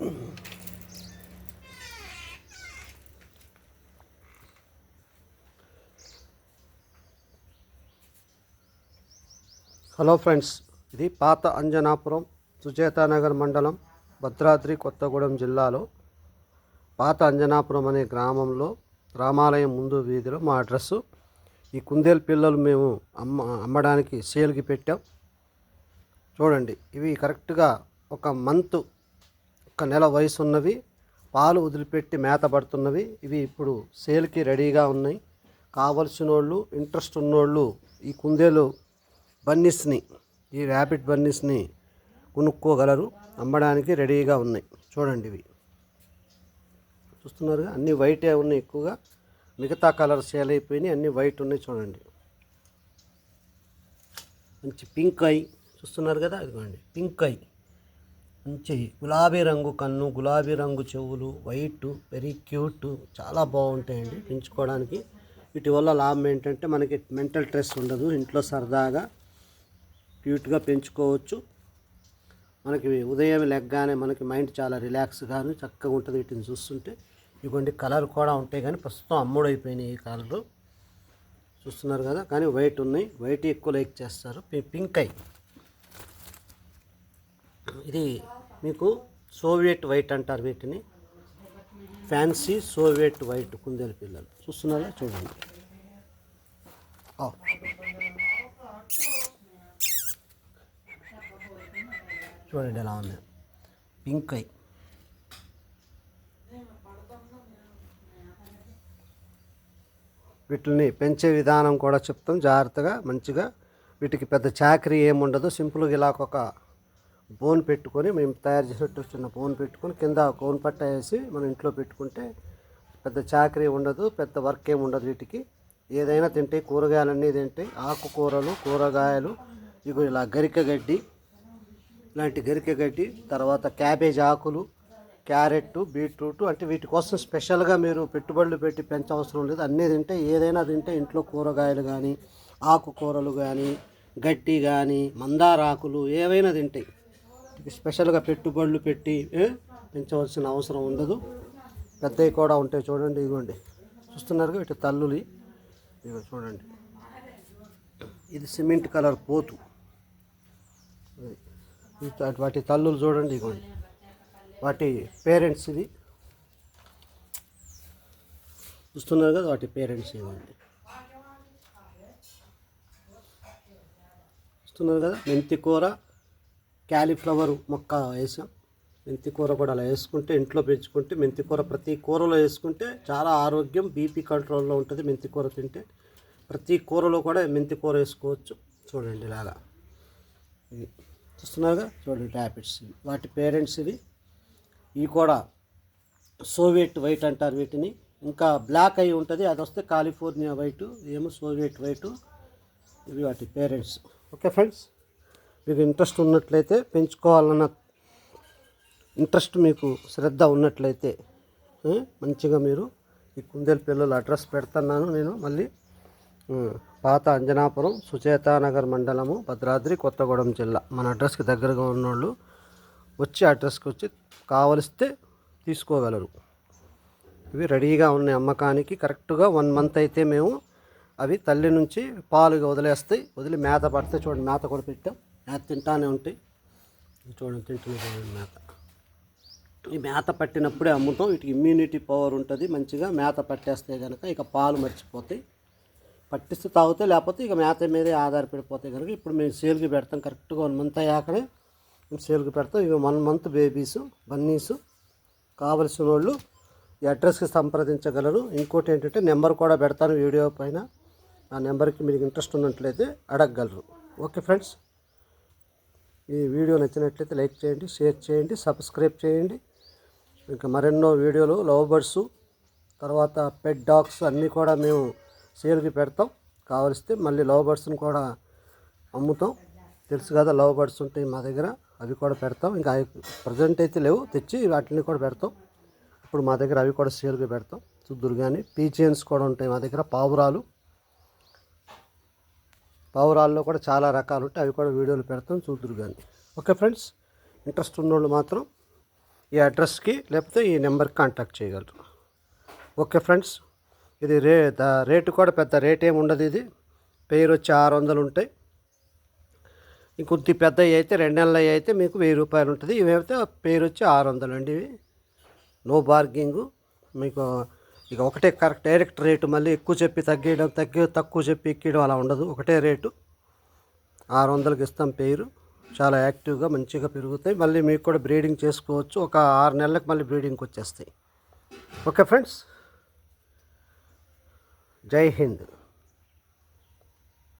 Hello friends ఇది పాత అంజనాపురం సుచేతానగర్ మండలం భద్రాద్రి కొత్తగూడెం జిల్లాలో పాత అంజనాపురం అనే గ్రామంలో రామాలయం ముందు వీధిలో మా అడ్రస్సు. ఈ కుందేలు పిల్లలు మేము అమ్మ అమ్మడానికి సేల్కి పెట్టాం. చూడండి ఇవి కరెక్ట్గా ఒక మంత్ ఒక నెల వయసు ఉన్నవి పాలు వదిలిపెట్టి మేత పడుతున్నవి ఇవి ఇప్పుడు సేల్కి రెడీగా ఉన్నాయి. కావలసిన వాళ్ళు ఇంట్రెస్ట్ ఉన్నోళ్ళు ఈ కుందేలు బన్నీస్ని ఈ ర్యాపిడ్ బన్నీస్ని కొనుక్కోగలరు అమ్మడానికి రెడీగా ఉన్నాయి. చూడండి ఇవి. చూస్తున్నారుగా అన్ని వైటే ఉన్నాయి ఎక్కువగా. మిగతా కలర్ సేల్ అయిపోయినాయి అన్నీ వైట్ ఉన్నాయి చూడండి. మంచి పింక్ ఐ చూస్తున్నారు కదా అదిగోండి పింక్ ఐ. మంచి గులాబీ రంగు కన్ను గులాబీ రంగు చెవులు వైట్ వెరీ క్యూట్ చాలా బాగుంటాయండి పెంచుకోవడానికి. వీటి వల్ల లాభం ఏంటంటే మనకి మెంటల్ స్ట్రెస్ ఉండదు ఇంట్లో సరదాగా క్యూట్గా పెంచుకోవచ్చు. మనకి ఉదయం లెగ్గానే మనకి మైండ్ చాలా రిలాక్స్గాను చక్కగా ఉంటుంది వీటిని చూస్తుంటే. ఇవ్వండి కలర్ కూడా ఉంటాయి కానీ ప్రస్తుతం అమ్ముడైపోయినాయి ఈ కలర్లు. చూస్తున్నారు కదా కానీ వైట్ ఉన్నాయి. వైట్ ఎక్కువ లైక్ చేస్తారు. పింక్ అయి ఇది మీకు సోవియట్ వైట్ అంటారు వీటిని. ఫ్యాన్సీ సోవియట్ వైట్ కుందేలు పిల్లలు. చూస్తున్నారా? చూడండి. చూడండి ఎలా ఉంది. Pink eye. వీటిని పెంచే విధానం కూడా చెప్తాం. జాగ్రత్తగా మంచిగా. వీటికి పెద్ద చాకరీ ఏముండదు. సింపుల్గా ఇలా ఒక బోన్ పెట్టుకొని మేము తయారు చేసేట్టు చిన్న బోన్ పెట్టుకొని కింద కోన్ పట్ట వేసి మనం ఇంట్లో పెట్టుకుంటే పెద్ద చాకరీ ఉండదు పెద్ద వర్క్ ఏమి ఉండదు వీటికి. ఏదైనా తింటే కూరగాయలన్నీ తింటాయి ఆకుకూరలు కూరగాయలు ఇగో ఇలా గరిక గడ్డి ఇలాంటి గరిక గడ్డి తర్వాత క్యాబేజ్ ఆకులు క్యారెట్ బీట్రూట్ అంటే వీటి కోసం స్పెషల్గా మీరు పెట్టుబడులు పెట్టి పెంచవసరం లేదు. అన్నీ తింటే ఏదైనా తింటే ఇంట్లో కూరగాయలు కానీ ఆకుకూరలు కానీ గడ్డి కానీ మందార ఆకులు ఏవైనా తింటాయి స్పెషల్గా పెట్టుబడులు పెట్టి పెంచవలసిన అవసరం ఉండదు. పెద్దవి కూడా ఉంటాయి చూడండి ఇదిగోండి. చూస్తున్నారు వీటి తల్లులు. ఇదిగో చూడండి. ఇది సిమెంట్ కలర్ పోతు. వాటి తల్లులు చూడండి ఇదిగోండి. వాటి పేరెంట్స్ ఇది. చూస్తున్నారు కదా వాటి పేరెంట్స్ ఇవ్వండి చూస్తున్నారు కదా మెంతి కూర క్యాలీఫ్లవర్ మొక్క వేసాం. మెంతి కూర కూడా అలా వేసుకుంటే ఇంట్లో పెంచుకుంటే మెంతి కూర ప్రతి కూరలో వేసుకుంటే చాలా ఆరోగ్యం బీపీ కంట్రోల్లో ఉంటుంది మెంతి కూర తింటే. ప్రతి కూరలో కూడా మెంతి కూర వేసుకోవచ్చు. చూడండి ఇలాగా. ఇవి చూస్తున్నారుగా? చూడండి ర్యాపిడ్స్ వాటి పేరెంట్స్ ఇవి. ఇవి కూడా సోవియట్ వైట్ అంటారు వీటిని. ఇంకా బ్లాక్ అయి ఉంటుంది. అది వస్తే కాలిఫోర్నియా వైటు ఏమో సోవియట్ వైటు. ఇవి వాటి పేరెంట్స్. Okay friends? మీకు ఇంట్రెస్ట్ ఉన్నట్లయితే పెంచుకోవాలన్న ఇంట్రెస్ట్ మీకు శ్రద్ధ ఉన్నట్లయితే మంచిగా మీరు ఈ కుందేలు పిల్లల అడ్రస్ పెడుతున్నాను నేను మళ్ళీ పాత అంజనాపురం సుచేతానగర్ మండలము భద్రాద్రి కొత్తగూడెం జిల్లా. మన అడ్రస్కి దగ్గరగా ఉన్నోళ్ళు వచ్చి అడ్రస్కి వచ్చి కావలిస్తే తీసుకోగలరు. ఇవి రెడీగా ఉన్నాయి అమ్మకానికి. కరెక్ట్గా వన్ మంత్ అయితే మేము అవి తల్లి నుంచి పాలుగా వదిలేస్తాయి. వదిలి మేత పడితే చూడండి మేత కూడా పెట్టాం. మేత తింటానే ఉంటాయి. చూడండి తింటున్నాయి చూడండి మేత. ఈ మేత పట్టినప్పుడే అమ్ముతాం. వీటికి ఇమ్యూనిటీ పవర్ ఉంటుంది మంచిగా మేత పట్టేస్తే కనుక ఇక పాలు మర్చిపోతాయి. పట్టిస్తే తాగుతే లేకపోతే ఇక మేత మీదే ఆధారపడిపోతాయి కనుక ఇప్పుడు మేము సేల్కి పెడతాం. కరెక్ట్గా వన్ మంత్ అయ్యాకనే మేము సేల్కి పెడతాం. ఇవి వన్ మంత్ బేబీస్ బన్నీస్ కావలసిన వాళ్ళు ఈ అడ్రస్కి సంప్రదించగలరు. ఇంకోటి ఏంటంటే నెంబర్ కూడా పెడతాను వీడియో పైన. ఆ నెంబర్కి మీకు ఇంట్రెస్ట్ ఉన్నట్లయితే అడగగలరు. Okay friends. ఈ వీడియో నచ్చినట్లయితే లైక్ చేయండి షేర్ చేయండి సబ్స్క్రైబ్ చేయండి. ఇంకా మరెన్నో వీడియోలు లవ్ బర్డ్స్ తర్వాత పెట్ డాగ్స్ అన్నీ కూడా మేము సేల్కి పెడతాం. కావలిస్తే మళ్ళీ లవ్ బర్డ్స్ని కూడా అమ్ముతాం. తెలుసు కదా లవ్ బర్డ్స్ ఉంటాయి మా దగ్గర అవి కూడా పెడతాం. ఇంకా ప్రజెంట్ అయితే లేవు తెచ్చి వాటిని కూడా పెడతాం. ఇప్పుడు మా దగ్గర అవి కూడా సేల్కి పెడతాం. చూద్దురు కానీ పీచియన్స్ కూడా ఉంటాయి మా దగ్గర పావురాలు. పావురాల్లో కూడా చాలా రకాలు ఉంటాయి. అవి కూడా వీడియోలు పెడతాం. చూద్దురు కానీ ఓకే ఫ్రెండ్స్? ఇంట్రెస్ట్ ఉన్నోళ్ళు మాత్రం ఈ అడ్రస్కి లేకపోతే ఈ నెంబర్కి కాంటాక్ట్ చేయగలరు. Okay friends? ఇది రే రేటు కూడా పెద్ద రేట్ ఏమి ఉండదు ఇది. పేరు వచ్చి ఆరు వందలు ఉంటాయి. ఇంకొద్ది పెద్దవి అయితే రెండు నెలలు అయితే మీకు వెయ్యి రూపాయలు ఉంటుంది. ఇవైతే పేరు వచ్చి ఆరు వందలు అండి ఇవి. No bargaining. మీకు ఇక ఒకటే కరెక్ట్ డైరెక్ట్ రేటు మళ్ళీ ఎక్కువ చెప్పి తగ్గేయడం తగ్గి తక్కువ చెప్పి ఎక్కియడం అలా ఉండదు. ఒకటే రేటు. ఆరు వందలకి ఇస్తాం పేరు. చాలా యాక్టివ్గా మంచిగా పెరుగుతాయి. మళ్ళీ మీకు కూడా బ్రీడింగ్ చేసుకోవచ్చు. ఒక ఆరు నెలలకు మళ్ళీ బ్రీడింగ్కి వచ్చేస్తాయి. Okay friends. జై హింద్.